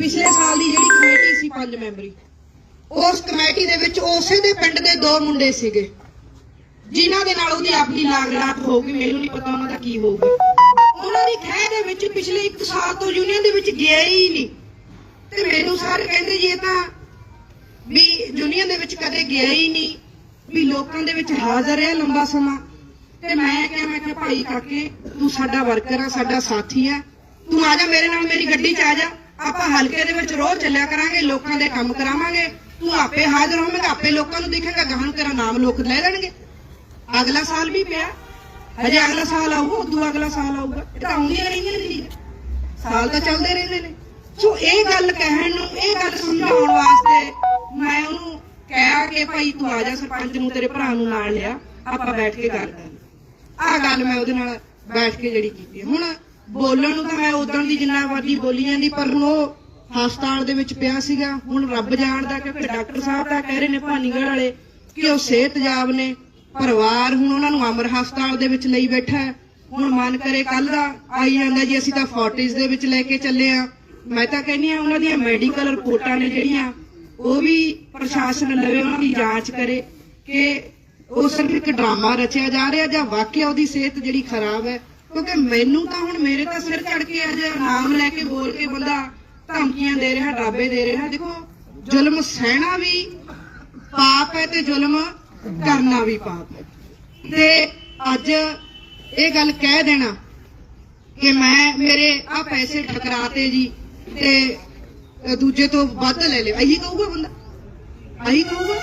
ਪਿਛਲੇ ਸਾਲ ਦੀ ਜਿਹੜੀ ਕਮੇਟੀ ਸੀ ਪੰਜ ਮੈਂਬਰੀ, ਉਸ ਕਮੇਟੀ ਦੇ ਵਿੱਚ ਉਸੇ ਦੇ ਪਿੰਡ ਦੇ ਦੋ ਮੁੰਡੇ ਸੀਗੇ, ਜਿਨ੍ਹਾਂ ਦੇ ਨਾਲ ਉਹਦੀ ਆਪਣੀ ਲਾਗੜਾਟ ਹੋਊਗੀ ਮੈਨੂੰ ਨਹੀਂ ਪਤਾ ਉਹਨਾਂ ਦਾ ਕੀ ਹੋਊਗਾ ਉਹਨਾਂ ਦੀ ਖਹਿ ਦੇ ਵਿੱਚ ਪਿਛਲੇ 1 ਸਾਲ ਤੋਂ ਯੂਨੀਅਨ ਦੇ ਵਿੱਚ ਗਿਆ ਹੀ ਨਹੀਂ। ਤੇ ਮੈਨੂੰ ਸਾਰੇ ਕਹਿੰਦੇ ਜੀ, ਇਹ ਤਾਂ ਵੀ ਯੂਨੀਅਨ ਦੇ ਵਿੱਚ ਕਦੇ ਗਿਆ ਹੀ ਨਹੀਂ, ਵੀ ਲੋਕਾਂ ਦੇ ਵਿੱਚ ਹਾਜ਼ਰ ਹੈ ਲੰਬਾ ਸਮਾਂ। ਤੇ ਮੈਂ ਕਿਹਾ ਮੈਂ ਕਿਹਾ, ਭਾਈ ਕਾਕੇ, ਤੂੰ ਸਾਡਾ ਵਰਕਰ ਆ, ਸਾਡਾ ਸਾਥੀ ਆ। ਤੂੰ ਆ ਜਾ ਮੇਰੇ ਨਾਲ, ਮੇਰੀ ਗੱਡੀ 'ਚ ਆ ਜਾ। ਆਪਾਂ ਹਲਕੇ ਦੇ ਵਿੱਚ ਰੋਜ਼ ਚੱਲਿਆ ਕਰਾਂਗੇ, ਲੋਕਾਂ ਦੇ ਕੰਮ ਕਰਾਵਾਂਗੇ। ਤੂੰ ਆਪੇ ਹਾਜ਼ਰ ਹੋਵੇਂਗਾ ਆਪੇ ਲੋਕਾਂ ਨੂੰ ਦੇਖੇਗਾ ਗਾਹਾਂ ਤੇਰਾ ਨਾਮ ਲੋਕ ਲੈ ਲੈਣਗੇ। ਅਗਲਾ ਸਾਲ ਵੀ ਪਿਆ। ਹਜੇ ਅਗਲਾ ਸਾਲ ਆਊਗਾ, ਉਦੋਂ ਅਗਲਾ ਸਾਲ ਆਊਗਾ। ਇਹ ਤਾਂ ਆਉਂਦੀਆਂ ਰਹਿੰਦੀਆਂ ਨੇ ਚੀਜ਼ਾਂ ਸਾਲ ਤਾਂ ਚੱਲਦੇ ਰਹਿੰਦੇ ਨੇ। ਸੋ ਇਹ ਗੱਲ ਕਹਿਣ ਨੂੰ, ਇਹ ਗੱਲ ਸਮਝਾਉਣ ਵਾਸਤੇ ਮੈਂ ਉਹਨੂੰ ਕਿਹਾ ਕਿ ਭਾਈ ਤੂੰ ਆ ਜਾ, ਸਰਪੰਚ ਨੂੰ ਤੇਰੇ ਭਰਾ ਨੂੰ ਨਾਲ ਲਿਆ। ਆਪਾਂ ਬੈਠ ਕੇ ਗੱਲ ਕਰਾਂਗੇ ਆਹ ਗੱਲ ਮੈਂ ਉਹਦੇ ਨਾਲ ਬੈਠ ਕੇ ਜਿਹੜੀ ਕੀਤੀ ਹੁਣ ਬੋਲਣ ਨੂੰ ਤਾਂ ਮੈਂ ਉਦੋਂ ਦੀ ਜਿੰਨਾ ਵਾਦੀ ਬੋਲੀ ਜਾਂਦੀ, ਪਰ ਹੁਣ ਉਹ ਹਸਪਤਾਲ ਦੇ ਵਿੱਚ ਪਿਆ ਸੀਗਾ। ਹੁਣ ਰੱਬ ਜਾਣਦਾ ਕਿਉਂਕਿ ਡਾਕਟਰ ਸਾਹਿਬ ਤਾਂ ਕਹਿ ਰਹੇ ਨੇ ਭਾਨੀਗੜ੍ਹ ਵਾਲੇ ਕਿ ਉਹ ਸਿਹਤਯਾਬ ਨੇ। ਪਰਿਵਾਰ ਹੁਣ ਉਹਨਾਂ ਨੂੰ ਅਮਰ ਹਸਪਤਾਲ ਦੇ ਵਿੱਚ ਲਈ ਬੈਠਾ ਹੈ। ਹੁਣ ਮਨ ਕਰੇ ਕੱਲ ਦਾ, ਆਈ ਜਾਂਦਾ ਜੀ, ਅਸੀਂ ਤਾਂ ਫੋਰਟਿਸ ਦੇ ਵਿੱਚ ਲੈ ਕੇ ਚੱਲੇ ਆ ਮੈਂ ਤਾਂ ਕਹਿੰਦੀ ਆ ਉਹਨਾਂ ਦੀਆਂ ਮੈਡੀਕਲ ਰਿਪੋਰਟਾਂ ਨੇ ਜਿਹੜੀਆਂ, ਉਹ ਵੀ ਪ੍ਰਸ਼ਾਸਨ ਲਵੇ ਉਹਨਾਂ ਦੀ ਜਾਂਚ ਕਰੇ ਕਿ ਉਹ ਸਿਰਫ ਇੱਕ ਡਰਾਮਾ ਰਚਿਆ ਜਾ ਰਿਹਾ ਜਾਂ ਵਾਕਿਆ ਉਹਦੀ ਸਿਹਤ ਜਿਹੜੀ ਖਰਾਬ ਹੈ। ਕਿਉਂਕਿ ਮੈਨੂੰ ਤਾਂ ਹੁਣ ਮੇਰੇ ਤਾਂ ਸਿਰ ਚੜ ਕੇ ਅੱਜ ਨਾਮ ਲੈ ਕੇ ਬੋਲ ਕੇ ਬੰਦਾ ਧਮਕੀਆਂ ਦੇ ਰਿਹਾ, ਡਾਬੇ ਦੇ ਰਿਹਾ। ਦੇਖੋ, ਜ਼ੁਲਮ ਸਹਿਣਾ ਵੀ ਪਾਪ ਹੈ ਤੇ ਜ਼ੁਲਮ ਕਰਨਾ ਵੀ ਪਾਪ ਹੈ। ਤੇ ਅੱਜ ਇਹ ਗੱਲ ਕਹਿ ਦੇਣਾ ਕਿ ਮੈਂ, ਮੇਰੇ ਆ ਪੈਸੇ ਠਕਰਾਤੇ ਜੀ ਤੇ ਦੂਜੇ ਤੋਂ ਵੱਧ ਲੈ ਲਿਆ ਇਹੀ ਕਹੂਗਾ ਬੰਦਾ? ਇਹੀ ਕਹੂਗਾ?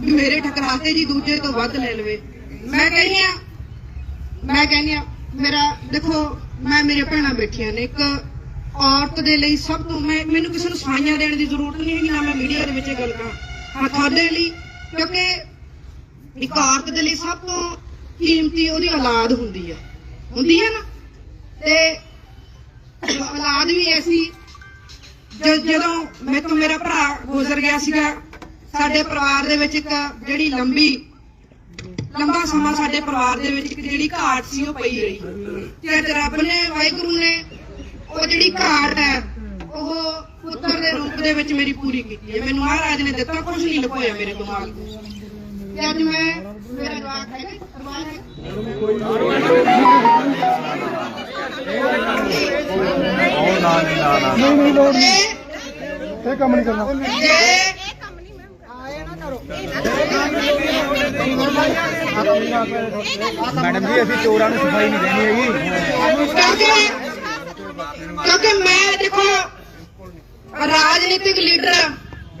ਵੀ ਮੇਰੇ ਠਕਰਾਤੇ ਜੀ, ਦੂਜੇ ਤੋਂ ਵੱਧ ਲੈ ਲਵੇ। ਮੈਂ ਕਹਿੰਦੀ ਆ ਮੈਂ ਕਹਿੰਦੀ ਆ ਮੇਰਾ, ਦੇਖੋ, ਮੈਂ ਮੇਰੇ ਭੈਣਾਂ ਬੈਠੀਆਂ ਨੇ। ਇੱਕ ਔਰਤ ਦੇ ਲਈ ਸਭ ਤੋਂ ਮੈਂ, ਮੈਨੂੰ ਕਿਸੇ ਨੂੰ ਸਫਾਈਆਂ ਦੇਣ ਦੀ ਜ਼ਰੂਰਤ ਨਹੀਂ ਹੈਗੀ, ਨਾ ਮੈਂ ਮੀਡੀਆ ਦੇ ਵਿੱਚ ਇਹ ਗੱਲ ਕਰਾਂ। ਹਾਂ ਤੁਹਾਡੇ ਲਈ, ਕਿਉਂਕਿ ਇੱਕ ਔਰਤ ਦੇ ਲਈ ਸਭ ਤੋਂ ਕੀਮਤੀ ਉਹਦੀ ਔਲਾਦ ਹੁੰਦੀ ਆ। ਹੁੰਦੀ ਹੈ ਨਾ? ਤੇ ਔਲਾਦ ਵੀ ਐਸੀ, ਜ- ਜਦੋਂ ਮੈਂ ਤੋਂ ਮੇਰਾ ਭਰਾ ਗੁਜ਼ਰ ਗਿਆ ਸੀਗਾ, ਸਾਡੇ ਪਰਿਵਾਰ ਦੇ ਵਿੱਚ ਇੱਕ ਜਿਹੜੀ ਲੰਬੀ ਲੰਬਾ ਸਮਾਂ ਸਾਡੇ ਪਰਿਵਾਰ ਦੇ ਵਿੱਚ ਜਿਹੜੀ ਘਾਟ ਸੀ ਉਹ ਪਈ ਰਹੀ। ਤੇ ਅੱਜ ਰੱਬ ਨੇ ਵਾਹਿਗੁਰੂ ਨੇ ਉਹ ਜਿਹੜੀ ਘਾਟ ਹੈ ਉਹ ਪੁੱਤਰ ਦੇ ਰੂਪ ਦੇ ਵਿੱਚ ਮੇਰੀ ਪੂਰੀ ਕੀਤੀ ਹੈ। ਮੈਨੂੰ ਮਹਾਰਾਜ ਨੇ ਦਿੱਤਾ ਕੁਝ ਨਹੀਂ ਲੁਕੋਇਆ ਮੇਰੇ ਦਿਮਾਗ ਤੋਂ ਤੇ ਅੱਜ ਮੈਂ ਮੇਰਾ ਜਵਾਬ ਹੈ ਪਰਿਵਾਰ ਹੈ। ਨਾ ਨਹੀਂ ਨਾ ਨਾ ਨਹੀਂ ਨਹੀਂ ਲੋੜ ਨਹੀਂ ਇਹ ਕੰਮ ਨਹੀਂ ਕਰਨਾ ਜੇ ਮੈਡਮ ਜੀ ਅਸੀਂ ਚੋਰਾਂ ਨੂੰ ਸਫ਼ਾਈ ਨਹੀਂ ਦੇਣੀ ਹੈਗੀ। ਕਿਉਂਕਿ ਕਿਉਂਕਿ ਮੈਂ ਦੇਖੋ ਰਾਜਨੀਤਿਕ ਲੀਡਰ।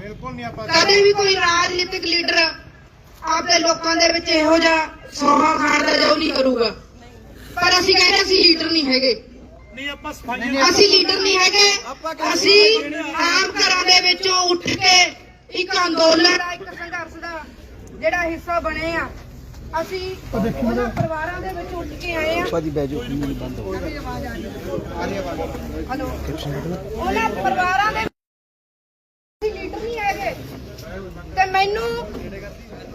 ਬਿਲਕੁਲ ਨਹੀਂ ਆਪਾਂ ਕਦੇ ਵੀ ਕੋਈ ਰਾਜਨੀਤਿਕ ਲੀਡਰ ਆਪਦੇ ਲੋਕਾਂ ਦੇ ਵਿੱਚ ਇਹੋ ਜਿਹਾ ਸੋਹਾ ਖਾਣ ਦਾ ਜੋ ਨਹੀਂ ਕਰੂਗਾ। ਪਰ ਅਸੀਂ ਕਹਿੰਦੇ ਅਸੀਂ ਲੀਡਰ ਨਹੀਂ ਹੈਗੇ। ਨਹੀਂ ਆਪਾਂ ਸਫਾਈਆਂ ਅਸੀਂ ਲੀਡਰ ਨਹੀਂ ਹੈਗੇ। ਅਸੀਂ ਆਮ ਘਰਾਂ ਦੇ ਵਿੱਚੋਂ ਉੱਠ ਕੇ ਇੱਕ ਅੰਦੋਲਨ ਦਾ ਇੱਕ ਸੰਘਰਸ਼ ਦਾ ਜਿਹੜਾ ਹਿੱਸਾ ਬਣੇ ਆ। ਅਸੀਂ ਉਹਨਾਂ ਪਰਿਵਾਰਾਂ ਦੇ ਵਿੱਚ ਉੱਠ ਕੇ ਆਏ ਆ ਭਾਜੀ ਬੈਜੋ ਬੰਦ ਹੋ ਹਲੋ। ਉਹਨਾਂ ਪਰਿਵਾਰਾਂ ਦੇ ਲੀਡਰ ਨਹੀਂ ਹੈਗੇ। ਤੇ ਮੈਨੂੰ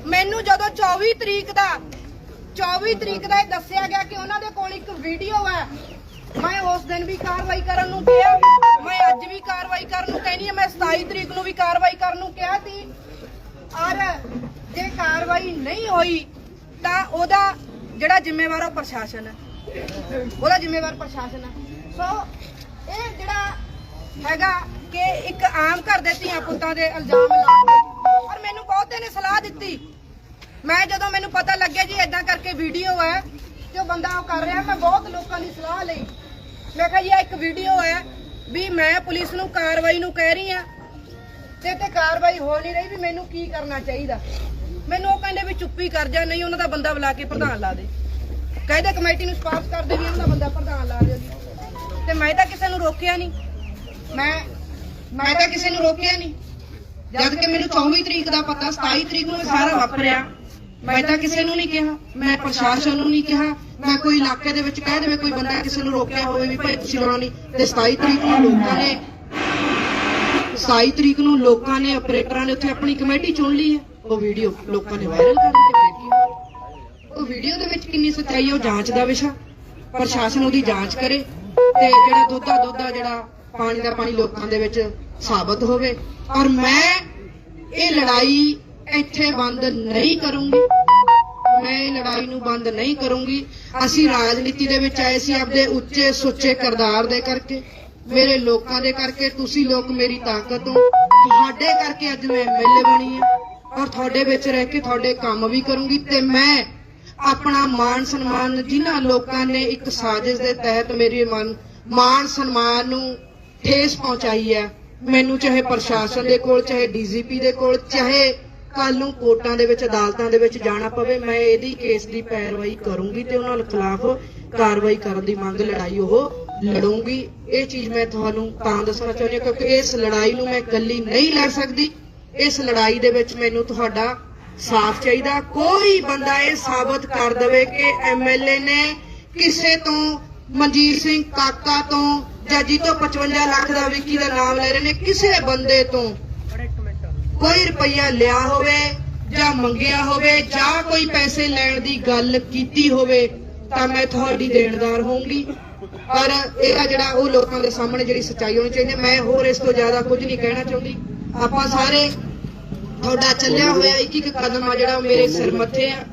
ਮੈਨੂੰ ਜਦੋਂ 24 ਤਰੀਕ ਦਾ 24 ਤਰੀਕ ਦਾ ਇਹ ਦੱਸਿਆ ਗਿਆ ਕਿ ਉਹਨਾਂ ਦੇ ਕੋਲ ਇੱਕ ਵੀਡੀਓ ਹੈ ਮੈਂ ਉਸ ਦਿਨ ਵੀ ਕਾਰਵਾਈ ਕਰਨ ਨੂੰ ਕਿਹਾ ਮੈਂ ਅੱਜ ਵੀ ਕਾਰਵਾਈ ਕਰਨ ਨੂੰ ਕਹਿੰਦੀ ਹਾਂ ਮੈਂ 27 ਤਰੀਕ ਨੂੰ ਵੀ ਕਾਰਵਾਈ ਕਰਨ ਨੂੰ ਕਿਹਾ ਸੀ। ਔਰ ਜੇ ਕਾਰਵਾਈ ਨਹੀਂ ਹੋਈ ਤਾਂ ਉਹਦਾ ਜਿਹੜਾ ਜ਼ਿੰਮੇਵਾਰ ਉਹ ਪ੍ਰਸ਼ਾਸਨ ਹੈ ਉਹਦਾ ਜ਼ਿੰਮੇਵਾਰ ਪ੍ਰਸ਼ਾਸਨ ਹੈ ਸੋ ਇਹ ਜਿਹੜਾ ਹੈਗਾ ਕਿ ਇੱਕ ਆਮ ਘਰ ਦੇ ਧੀਆਂ ਪੁੱਤਾਂ ਦੇ ਇਲਜ਼ਾਮ ਲਾਉਂਦੇ ਔਰ ਮੈਨੂੰ ਬਹੁਤੇ ਨੇ ਸਲਾਹ ਦਿੱਤੀ। ਮੈਂ ਜਦੋਂ ਮੈਨੂੰ ਪਤਾ ਲੱਗਿਆ ਜੀ ਇਦਾਂ ਕਰਕੇ ਵੀਡੀਓ ਹੈ ਜੋ ਬੰਦਾ ਉਹ ਕਰ ਰਿਹਾ, ਮੈਂ ਬਹੁਤ ਲੋਕਾਂ ਦੀ ਸਲਾਹ ਲਈ। ਮੈਂ ਕਿਹਾ ਜੀ ਆਹ ਇੱਕ ਵੀਡੀਓ ਹੈ ਵੀ ਮੈਂ ਪੁਲਿਸ ਨੂੰ, ਕਾਰਵਾਈ ਨੂੰ ਕਹਿ ਰਹੀ ਆ ਤੇ ਤੇ ਕਾਰਵਾਈ ਹੋ ਨਹੀਂ ਰਹੀ ਵੀ ਮੈਨੂੰ ਕੀ ਕਰਨਾ ਚਾਹੀਦਾ। ਮੈਨੂੰ ਉਹ ਕਹਿੰਦੇ ਵੀ ਚੁੱਪੀ ਕਰ ਜਾ, ਨਹੀਂ ਉਹਨਾਂ ਦਾ ਬੰਦਾ ਬੁਲਾ ਕੇ ਪ੍ਰਧਾਨ ਲਾ ਦੇ। ਕਹਿੰਦੇ ਕਮੇਟੀ ਨੂੰ ਸਪਾਰਸ਼ ਕਰਦੇ ਵੀ ਉਹਨਾਂ ਦਾ ਬੰਦਾ ਪ੍ਰਧਾਨ ਲਾ ਦਿਓ ਤੇ ਮੈਂ ਤਾਂ ਕਿਸੇ ਨੂੰ ਰੋਕਿਆ ਨਹੀਂ। ਮੈਂ ਮੈਂ ਤਾਂ ਕਿਸੇ ਨੂੰ ਰੋਕਿਆ ਨਹੀਂ। ਜਦ ਕਿ ਮੈਨੂੰ 24 ਤਰੀਕ ਦਾ ਪਤਾ 27 ਤਰੀਕ ਨੂੰ ਸਾਰਾ ਵਾਪਰਿਆ। ਮੈਂ ਤਾਂ ਕਿਸੇ ਨੂੰ ਨਹੀਂ ਕਿਹਾ, ਮੈਂ ਪ੍ਰਸ਼ਾਸਨ ਨੂੰ ਨਹੀਂ ਕਿਹਾ। ਮੈਂ ਕੋਈ ਇਲਾਕੇ ਦੇ ਵਿੱਚ ਕਹਿ ਦੇਵੇ ਕੋਈ ਬੰਦਾ ਕਿਸੇ ਨੂੰ ਰੋਕਿਆ ਹੋਵੇ ਵੀ ਭਾਈ ਤੁਸੀਂ ਆਉਣਾ ਤੇ 27 ਤਰੀਕ ਨੂੰ ਲੋਕਾਂ ਨੇ 27 ਤਰੀਕ ਨੂੰ ਲੋਕਾਂ ਨੇ, ਆਪਰੇਟਰਾਂ ਨੇ ਉੱਥੇ ਆਪਣੀ ਕਮੇਟੀ ਚੁਣ ਲਈ ਹੈ। ਉਹ ਵੀਡੀਓ ਲੋਕਾਂ ਨੇ ਵਾਇਰਲ ਕਰ ਦਿੱਤੀ ਉਹ ਵੀਡੀਓ ਦੇ ਵਿੱਚ ਕਿੰਨੀ ਸੱਚਾਈ ਹੈ, ਉਹ ਜਾਂਚ ਦਾ ਵਿਸ਼ਾ। ਪ੍ਰਸ਼ਾਸਨ ਉਹਦੀ ਜਾਂਚ ਕਰੇ ਤੇ ਜਿਹੜਾ ਦੋਦਾ ਦੋਦਾ ਜਿਹੜਾ ਪਾਣੀ ਦਾ ਪਾਣੀ ਲੋਕਾਂ ਦੇ ਵਿੱਚ ਸਾਬਤ ਹੋਵੇ। ਔਰ ਮੈਂ ਇਹ ਲੜਾਈ ਇੱਥੇ ਬੰਦ ਨਹੀਂ ਕਰੂੰਗੀ। ਮੈਂ ਇਹ ਲੜਾਈ ਨੂੰ ਬੰਦ ਨਹੀਂ ਕਰੂੰਗੀ। ਅਸੀਂ ਰਾਜਨੀਤੀ ਦੇ ਵਿੱਚ ਆਏ ਸੀ ਆਪਦੇ ਉੱਚੇ ਸੁੱਚੇ ਕਰਦਾਰ ਦੇ ਕਰਕੇ। ਮੇਰੇ ਲੋਕਾਂ ਦੇ ਕਰਕੇ ਤੁਸੀਂ ਲੋਕ ਮੇਰੀ ਤਾਕਤ ਹੋ। ਤੁਹਾਡੇ ਕਰਕੇ ਅੱਜ ਮੈਂ ਐਮਐਲਏ ਬਣੀ ਹਾਂ। ਔਰ ਤੁਹਾਡੇ ਵਿੱਚ ਰਹਿ ਕੇ ਤੁਹਾਡੇ ਕੰਮ ਵੀ ਕਰੂੰਗੀ ਤੇ ਮੈਂ ਆਪਣਾ ਮਾਣ ਸਨਮਾਨ ਜਿਨ੍ਹਾਂ ਲੋਕਾਂ ਨੇ ਇੱਕ ਸਾਜ਼ਿਸ਼ ਦੇ ਤਹਿਤ ਮੇਰੇ ਮਨ, ਮਾਣ ਸਨਮਾਨ ਨੂੰ ਠੇਸ ਪਹੁੰਚਾਈ ਹੈ। ਮੈਨੂੰ ਚਾਹੇ ਪ੍ਰਸ਼ਾਸਨ ਦੇ ਕੋਲ, ਚਾਹੇ ਡੀਜੀਪੀ ਦੇ ਕੋਲ, ਚਾਹੇ ਕੱਲ ਨੂੰ ਕੋਰਟਾਂ ਦੇ ਵਿੱਚ, ਅਦਾਲਤਾਂ ਦੇ ਵਿੱਚ ਜਾਣਾ ਪਵੇ, ਮੈਂ ਇਹਦੀ ਕੇਸ ਦੀ ਪੈਰਵਾਈ ਕਰੂੰਗੀ ਤੇ ਉਹਨਾਂ ਖਿਲਾਫ ਕਾਰਵਾਈ ਕਰਨ ਦੀ ਮੰਗ, ਲੜਾਈ ਉਹ ਲੜੂੰਗੀ। ਇਹ ਚੀਜ਼ ਮੈਂ ਤੁਹਾਨੂੰ ਤਾਂ ਦੱਸਣਾ ਚਾਹੁੰਦੀ ਹਾਂ, ਕਿਉਂਕਿ ਇਸ ਲੜਾਈ ਨੂੰ ਮੈਂ ਇਕੱਲੀ ਨਹੀਂ ਲੜ ਸਕਦੀ। ਇਸ ਲੜਾਈ ਦੇ ਵਿੱਚ ਮੈਨੂੰ ਤੁਹਾਡਾ ਸਾਥ ਚਾਹੀਦਾ। ਕੋਈ ਬੰਦਾ ਇਹ ਸਾਬਤ ਕਰ ਦੇਵੇ ਕਿ ਐਮਐਲਏ ਨੇ ਕਿਸੇ ਤੋਂ, ਮਨਜੀਤ ਸਿੰਘ ਕਾਕਾ ਤੋਂ ਜਾਂ ਜੀ ਤੋਂ 55 ਲੱਖ ਦਾ ਵਿੱਕੀ ਦਾ ਨਾਮ ਲੈ ਰਹੇ ਨੇ, ਕਿਸੇ ਬੰਦੇ ਤੋਂ ਕੋਈ ਰੁਪਈਆ ਲਿਆ ਹੋਵੇ ਜਾਂ ਮੰਗਿਆ ਹੋਵੇ ਜਾਂ ਕੋਈ ਪੈਸੇ ਲੈਣ ਦੀ ਗੱਲ ਕੀਤੀ ਹੋਵੇ, ਤਾਂ ਮੈਂ ਤੁਹਾਡੀ ਦੇਣਦਾਰ ਹੋਊਂਗੀ। ਪਰ ਇਹ ਆ ਜਿਹੜਾ ਉਹ ਲੋਕਾਂ ਦੇ ਸਾਹਮਣੇ ਜਿਹੜੀ ਸੱਚਾਈ ਹੋਣੀ ਚਾਹੀਦੀ ਮੈਂ ਹੋਰ ਇਸ ਤੋਂ ਜ਼ਿਆਦਾ ਕੁਝ ਨਹੀਂ ਕਹਿਣਾ ਚਾਹੁੰਦੀ। ਆਪਾਂ ਸਾਰੇ ਤੁਹਾਡਾ ਚੱਲਿਆ ਹੋਇਆ ਇੱਕ ਇੱਕ ਕਦਮ ਆ ਜਿਹੜਾ ਮੇਰੇ ਸਿਰ ਮੱਥੇ ਆ।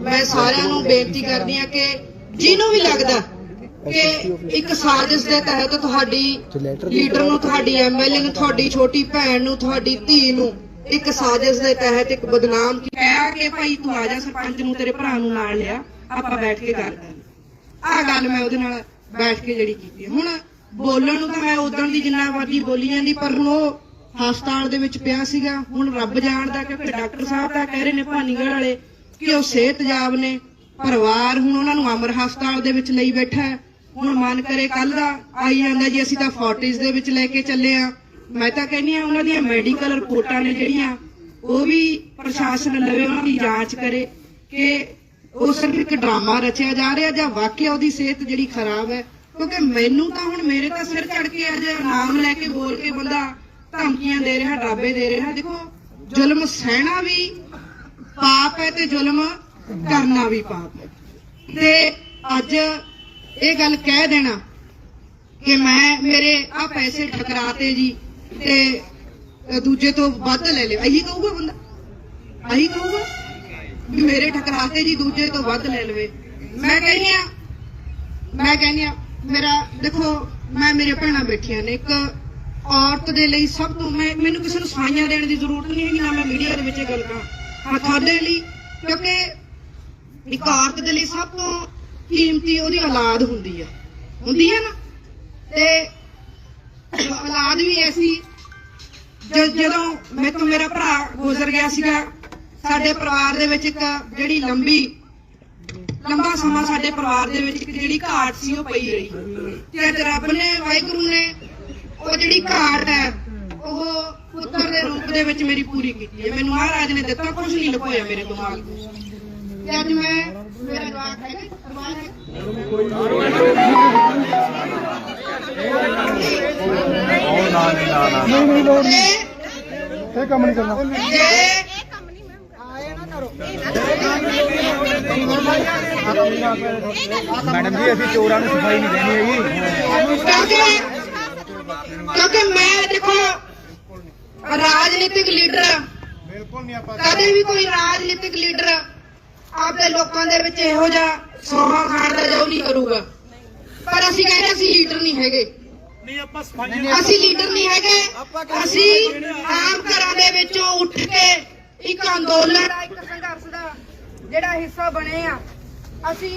ਮੈਂ ਸਾਰਿਆਂ ਨੂੰ ਬੇਨਤੀ ਕਰਦੀ ਆ ਕਿ ਜਿਹਨੂੰ ਵੀ ਲੱਗਦਾ ਕਿ ਇੱਕ ਸਾਜ਼ਿਸ਼ ਦੇ ਤਹਿਤ ਤੁਹਾਡੀ ਲੀਡਰ ਨੂੰ, ਤੁਹਾਡੀ ਐਮਐਲਏ ਨੂੰ, ਤੁਹਾਡੀ ਛੋਟੀ ਭੈਣ ਨੂੰ, ਤੁਹਾਡੀ ਧੀ ਨੂੰ ਇੱਕ ਸਾਜ਼ਿਸ਼ ਦੇ ਤਹਿਤ ਇੱਕ ਬਦਨਾਮ ਕਿਹਾ ਕਿ ਭਾਈ ਤੂੰ ਆ ਜਾ ਸਰਪੰਚ ਨੂੰ, ਤੇਰੇ ਭਰਾ ਨੂੰ ਨਾਲ ਲਿਆ। ਆਪਾਂ ਬੈਠ ਕੇ ਗੱਲ ਕਰਾਂਗੇ ਆਹ ਗੱਲ ਮੈਂ ਉਹਦੇ ਨਾਲ ਬੈਠ ਕੇ ਜਿਹੜੀ ਕੀਤੀ ਹੁਣ ਬੋਲਣ ਨੂੰ ਤਾਂ ਮੈਂ ਉਦੋਂ ਦੀ ਜਿੰਨਾ ਵਾਦੀ ਬੋਲੀ ਜਾਂਦੀ, ਪਰ ਹੁਣ ਉਹ ਹਸਪਤਾਲ ਦੇ ਵਿੱਚ ਪਿਆ ਸੀਗਾ। ਹੁਣ ਰੱਬ ਜਾਣਦਾ ਕਿਉਂਕਿ ਡਾਕਟਰ ਸਾਹਿਬ ਤਾਂ ਕਹਿ ਰਹੇ ਨੇ ਭਾਨੀਗੜ੍ਹ ਵਾਲੇ ਕਿ ਉਹ ਸਿਹਤਯਾਬ ਨੇ। ਪਰਿਵਾਰ ਹੁਣ ਉਹਨਾਂ ਨੂੰ ਅਮਰ ਹਸਪਤਾਲ ਦੇ ਵਿੱਚ ਲਈ ਬੈਠਾ ਹੈ। ਹੁਣ ਮਨ ਕਰੇ ਕੱਲ ਦਾ, ਆਈ ਜਾਂਦਾ ਜੀ, ਅਸੀਂ ਤਾਂ ਫੋਰਟਿਸ ਦੇ ਵਿੱਚ ਲੈ ਕੇ ਚੱਲੇ ਆ ਮੈਂ ਤਾਂ ਕਹਿੰਦੀ ਆ ਉਹਨਾਂ ਦੀਆਂ ਮੈਡੀਕਲ ਰਿਪੋਰਟਾਂ ਨੇ ਜਿਹੜੀਆਂ, ਉਹ ਵੀ ਪ੍ਰਸ਼ਾਸਨ ਲਵੇ, ਉਹਨਾਂ ਦੀ ਜਾਂਚ ਕਰੇ ਕਿ ਉਹ ਸਿਰਫ ਇੱਕ ਡਰਾਮਾ ਰਚਿਆ ਜਾ ਰਿਹਾ ਜਾਂ ਵਾਕਿਆ ਉਹਦੀ ਸਿਹਤ ਜਿਹੜੀ ਖਰਾਬ ਹੈ? ਕਿਉਂਕਿ ਮੈਨੂੰ ਤਾਂ ਹੁਣ ਮੇਰੇ ਤਾਂ ਸਿਰ ਚੜ ਕੇ ਅੱਜ ਨਾਮ ਲੈ ਕੇ ਬੋਲ ਕੇ ਬੰਦਾ ਧਮਕੀਆਂ ਦੇ ਰਿਹਾ, ਡਰਾਬੇ ਦੇ ਰਿਹਾ। ਦੇਖੋ, ਜ਼ੁਲਮ ਸਹਿਣਾ ਵੀ ਪਾਪ ਹੈ ਤੇ ਜ਼ੁਲਮ ਕਰਨਾ ਵੀ ਪਾਪ ਹੈ। ਤੇ ਅੱਜ ਇਹ ਗੱਲ ਕਹਿ ਦੇਣਾ ਕਿ ਮੈਂ ਮੇਰੇ ਆ ਪੈਸੇ ਠਕਰਾਤੇ ਜੀ ਤੇ ਦੂਜੇ ਤੋਂ ਵੱਧ ਲੈ ਲਿਆ ਇਹੀ ਕਹੂਗਾ ਬੰਦਾ? ਇਹੀ ਕਹੂਗਾ? ਵੀ ਮੇਰੇ ਠਕਰਾਤੇ ਜੀ ਦੂਜੇ ਤੋਂ ਵੱਧ ਲੈ ਲਵੇ। ਮੈਂ ਕਹਿੰਦੀ ਆ, ਮੈਂ ਕਹਿੰਦੀ ਆ, ਮੇਰਾ, ਦੇਖੋ, ਮੈਂ ਮੇਰੇ ਭੈਣਾਂ ਬੈਠੀਆਂ ਨੇ, ਇੱਕ ਔਰਤ ਦੇ ਲਈ ਸਭ ਤੋਂ ਮੈਂ, ਮੈਨੂੰ ਕਿਸੇ ਨੂੰ ਸਫਾਈਆਂ ਦੇਣ ਦੀ ਜ਼ਰੂਰਤ ਨਹੀਂ ਹੈਗੀ, ਨਾ ਮੈਂ ਮੀਡੀਆ ਦੇ ਵਿੱਚ ਇਹ ਗੱਲ ਕਰਾਂ। ਹਾਂ ਤੁਹਾਡੇ ਲਈ, ਕਿਉਂਕਿ ਇੱਕ ਔਰਤ ਦੇ ਲਈ ਸਭ ਤੋਂ ਕੀਮਤੀ ਉਹਦੀ ਔਲਾਦ ਹੁੰਦੀ ਹੈ ਹੁੰਦੀ ਹੈ ਨਾ? ਤੇ ਔਲਾਦ ਵੀ ਐਸੀ ਜਦੋਂ ਮੇਰੇ ਤੋਂ ਮੇਰਾ ਭਰਾ ਗੁਜ਼ਰ ਗਿਆ ਸੀਗਾ ਸਾਡੇ ਪਰਿਵਾਰ ਦੇ ਵਿੱਚ ਇੱਕ ਜਿਹੜੀ ਲੰਬੀ ਲੰਬਾ ਸਮਾਂ ਸਾਡੇ ਪਰਿਵਾਰ ਦੇ ਵਿੱਚ ਇੱਕ ਜਿਹੜੀ ਘਾਟ ਸੀ ਉਹ ਪਈ ਰਹੀ। ਤੇ ਅੱਜ ਰੱਬ ਨੇ ਵਾਹਿਗੁਰੂ ਨੇ ਉਹ ਜਿਹੜੀ ਘਾਟ ਹੈ ਉਹ ਪੁੱਤਰ ਦੇ ਰੂਪ ਦੇ ਵਿੱਚ ਮੇਰੀ ਪੂਰੀ ਕੀਤੀ ਹੈ। ਮੈਨੂੰ ਮਹਾਰਾਜ ਨੇ ਦਿੱਤਾ ਕੁਝ ਨਹੀਂ ਲੁਕੋਇਆ ਮੇਰੇ ਦਿਮਾਗ ਤੋਂ ਤੇ ਅੱਜ ਮੈਂ ਮੇਰਾ ਜਵਾਬ ਹੈ। ਉਹ ਨਾ ਨਹੀਂ ਨਾ ਨਾ ਤੇ ਇਹ ਕੰਮ ਨਹੀਂ ਕਰਨਾ। ਮੈਡਮ ਜੀ ਅਸੀਂ ਚੋਰਾਂ ਨੂੰ ਸਫ਼ਾਈ ਨਹੀਂ ਦੇਣੀ ਹੈਗੀ। ਕਿਉਂਕਿ ਕਿਉਂਕਿ ਮੈਂ ਦੇਖੋ ਰਾਜਨੀਤਿਕ ਲੀਡਰ ਬਿਲਕੁਲ ਨਹੀਂ ਆਪਾਂ ਕਦੇ ਵੀ ਕੋਈ ਰਾਜਨੀਤਿਕ ਲੀਡਰ ਆਪਦੇ ਲੋਕਾਂ ਦੇ ਵਿੱਚ ਇਹੋ ਜਿਹਾ ਸੋਹਾ ਖਾਣ ਦਾ ਜੋ ਨਹੀਂ ਕਰੂਗਾ। ਪਰ ਅਸੀਂ ਕਹਿੰਦੇ ਅਸੀਂ ਲੀਡਰ ਨਹੀਂ ਹੈਗੇ। ਨਹੀਂ ਆਪਾਂ ਸਫਾਈਆਂ ਅਸੀਂ ਲੀਡਰ ਨਹੀਂ ਹੈਗੇ। ਅਸੀਂ ਆਮ ਘਰਾਂ ਦੇ ਵਿੱਚੋਂ ਉੱਠ ਕੇ ਇੱਕ ਅੰਦੋਲਨ ਦਾ ਇੱਕ ਸੰਘਰਸ਼ ਦਾ ਜਿਹੜਾ ਹਿੱਸਾ ਬਣੇ ਆ। ਅਸੀਂ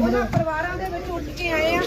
ਉਹਨਾਂ ਪਰਿਵਾਰਾਂ ਦੇ ਵਿੱਚ ਉੱਠ ਕੇ ਆਏ ਆ।